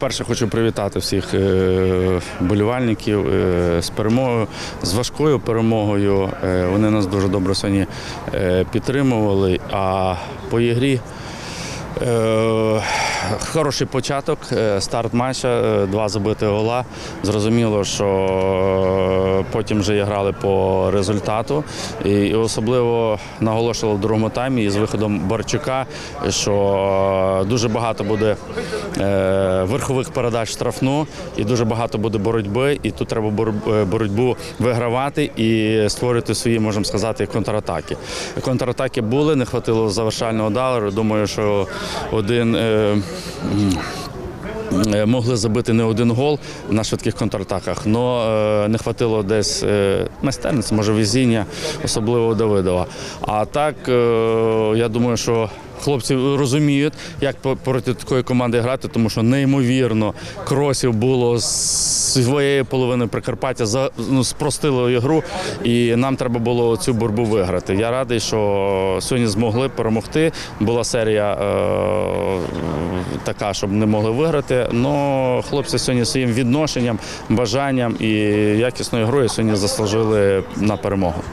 Перше хочу привітати всіх е, болівальників е, з перемогою, з важкою перемогою. Е, Вони нас дуже добре сьогодні підтримували. А по ігрі хороший початок, старт матча, два забити гола. Зрозуміло, що потім вже грали по результату. І особливо наголошували в другому таймі із виходом Барчука, що дуже багато буде верхових передач штрафну і дуже багато буде боротьби. І тут треба е, боротьбу вигравати і створити свої, можемо сказати, контратаки. Контратаки були, не хватило завершального удару. Думаю, що один. Е, Е, Могли забити не один гол на швидких контратаках, але не хватило десь е, майстерності, може везіння, особливо Давидова. А так, е, я думаю, що хлопці розуміють, як проти такої команди грати, тому що неймовірно кросів було з своєї половини Прикарпаття, за- ну, спростило ігру, і нам треба було цю боротьбу виграти. Я радий, що сьогодні змогли перемогти. Була серія е, така, щоб не могли виграти. але хлопці сьогодні своїм відношенням, бажанням і якісною грою сьогодні заслужили на перемогу.